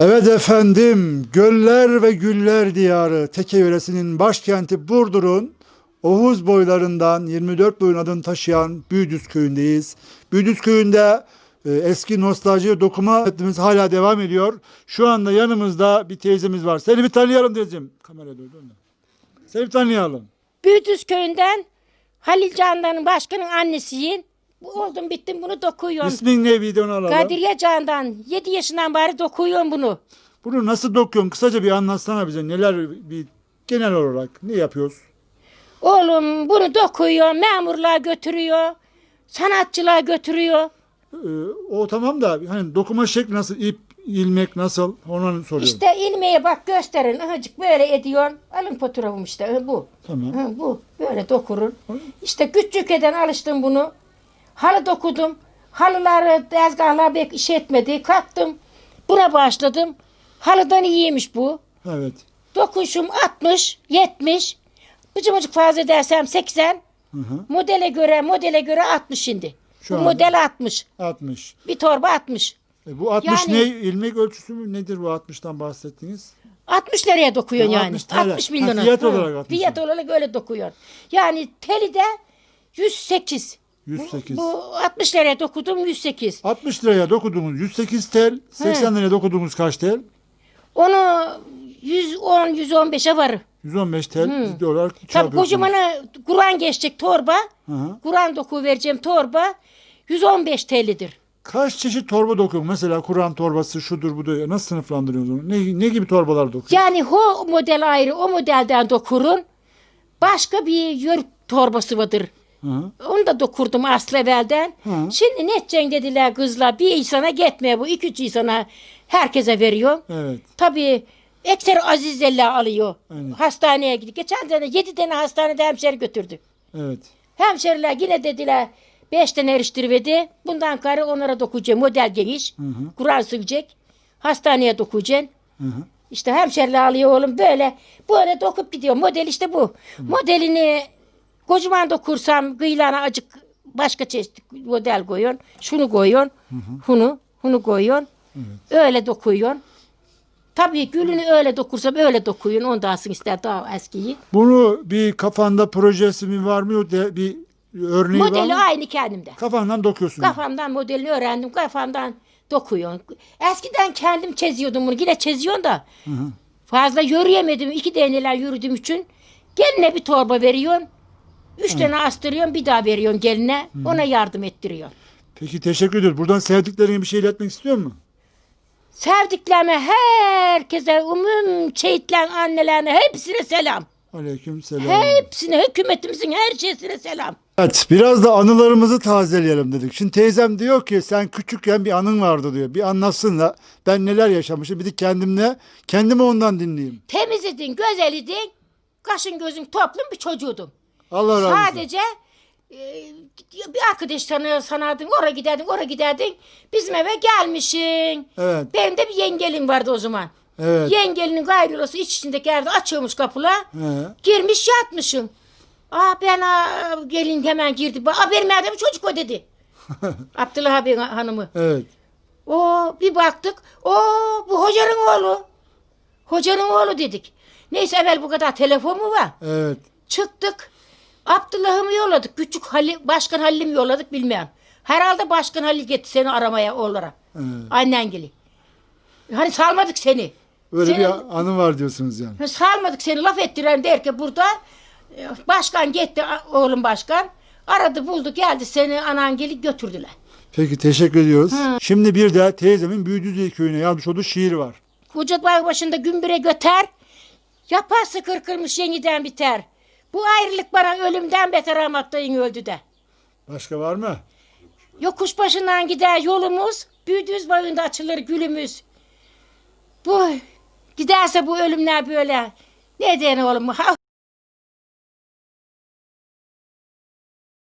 Evet efendim, göller ve güller diyarı Teke yöresinin başkenti Burdur'un Oğuz boylarından 24 boyun adını taşıyan Büyüdüz köyündeyiz. Büyüdüz köyünde e, eski nostalji dokuma etmemiz hala devam ediyor. Şu anda yanımızda bir teyzemiz var. Seni bir tanıyalım teyzem. Kamera duydun mu? Seni bir tanıyalım. Büyüdüz köyünden Halil Candan'ın başkanın annesiyim. Bu oldum bittim bunu dokuyorum. İsmin ne bir de onu alalım. Kadriye Candan 7 yaşından beri dokuyorum bunu. Bunu nasıl dokuyorsun? Kısaca bir anlatsana bize. Neler bir genel olarak ne yapıyoruz? Oğlum bunu dokuyor, memurluğa götürüyor, sanatçılığa götürüyor. Ee, o tamam da hani dokuma şekli nasıl? ip, ilmek nasıl? Onu soruyorum. İşte ilmeğe bak gösterin. Ahıcık böyle ediyorsun. Alın fotoğrafım işte bu. Tamam. Hı, bu böyle dokurun. İşte küçükken alıştım bunu. Halı dokudum. Halıları tezgahlar pek iş etmedi. Kalktım. Buna başladım. Halıdan iyiymiş bu. Evet. Dokuşum 60, 70. Bıcımıcık fazla dersem 80. Hı hı. Modele göre modele göre 60 şimdi. Şu bu model 60. 60. Bir torba 60. E, bu 60 Yani- ne? İlmek ölçüsü mü? Nedir bu 60'tan bahsettiğiniz? 60 liraya dokuyorsun Ha, yani. 60 60, TL. milyona. Ha, fiyat olarak 60 Fiyat olarak öyle dokuyorsun. Yani teli de 108. 108. Bu 60 liraya dokudum 108. 60 liraya dokuduğumuz 108 tel, 80 liraya dokuduğumuz kaç tel? Onu 110 115'e var. 115 tel olarak Tabii çarpıyorsunuz. kocamanı Kur'an geçecek torba. Hı hı. Kur'an doku vereceğim torba 115 TL'dir. Kaç çeşit torba dokuyorsun? Mesela Kur'an torbası şudur budur. Nasıl sınıflandırıyorsunuz onu? Ne, ne gibi torbalar dokuyorsun? Yani o model ayrı o modelden dokurun. Başka bir yörük torbası vardır. Hı hı. Onu da dokurdum aslı evvelden. Hı. Şimdi ne edeceksin dediler kızlar. Bir insana gitmiyor bu. iki üç insana herkese veriyor. Evet. Tabii ekser azizeller alıyor. Aynen. Hastaneye gidiyor. Geçen sene yedi tane hastanede hemşeri götürdü. Evet. Hemşeriler yine dediler beş tane eriştirmedi. Bundan karı onlara dokuyacak. Model geniş. Hı hı. Kur'an sıkacak. Hastaneye dokuyacaksın. Hı hı. İşte hemşeriler alıyor oğlum böyle. Böyle dokup gidiyor. Model işte bu. Modelini kocaman dokursam kıyılarına acık başka çeşit model koyuyorsun. Şunu koyuyorsun. Bunu, bunu koyuyorsun. Öyle dokuyorsun. Tabii gülünü öyle dokursam öyle dokuyorsun. Ondansın ister daha eskiyi. Bunu bir kafanda projesi mi var mı? Yok de bir örneği var Modeli mı? aynı kendimde. Kafandan dokuyorsun. Kafamdan modelini öğrendim. Kafamdan dokuyorsun. Eskiden kendim çiziyordum bunu. Yine çiziyorsun da. Hı hı. Fazla yürüyemedim. İki deneler yürüdüğüm için. Geline bir torba veriyorsun. Üç tane astırıyorsun. Bir daha veriyorsun geline. Ona yardım ettiriyorsun. Peki teşekkür ediyoruz. Buradan sevdiklerine bir şey iletmek istiyor mu? Sevdiklerime herkese, umum şehitlerin annelerine hepsine selam. Aleyküm selam. Hepsine, hükümetimizin her şeysine selam. Evet, biraz da anılarımızı tazeleyelim dedik. Şimdi teyzem diyor ki sen küçükken bir anın vardı diyor. Bir anlatsın da ben neler yaşamışım. Bir de kendimle, kendimi ondan dinleyeyim. Temiz idin, güzel idin. Kaşın gözün toplum bir çocuğudum. Allah razı olsun. Sadece e, bir arkadaş tanıyor sanardın, oraya giderdin, oraya giderdin. Bizim eve gelmişsin. Evet, Benim de bir yengelim vardı o zaman. evet. Yengelinin gayrılası iç içindeki yerde açıyormuş kapılar. He. Girmiş yatmışım. Aa ben aa, gelin hemen girdi. Aa benim evde bir çocuk o dedi. Abdullah abi hanımı. Evet. O bir baktık. O bu hocanın oğlu. Hocanın oğlu dedik. Neyse evvel bu kadar telefon mu var? Evet. Çıktık. Abdullah'ı mı yolladık? Küçük Halil, Başkan Halil'i mi yolladık bilmem. Herhalde Başkan Halil gitti seni aramaya oğullara. Evet. Annen gibi. Hani salmadık seni. Böyle Senin- bir anı var diyorsunuz yani. Salmadık seni laf ettiren derken burada e, başkan gitti oğlum başkan. Aradı buldu geldi seni anan gelip götürdüler. Peki teşekkür ediyoruz. Şimdi bir de teyzemin Büyüdüzey köyüne yazmış olduğu şiir var. Bay başında gümbüre göter. Yaparsa kırkırmış yeniden biter. Bu ayrılık bana ölümden beter amaktayın öldü de. Başka var mı? Yokuş başından gider yolumuz. Büyüdüğüz boyunda açılır gülümüz. Bu giderse bu ölümler böyle. Ne diyen oğlum? Ha,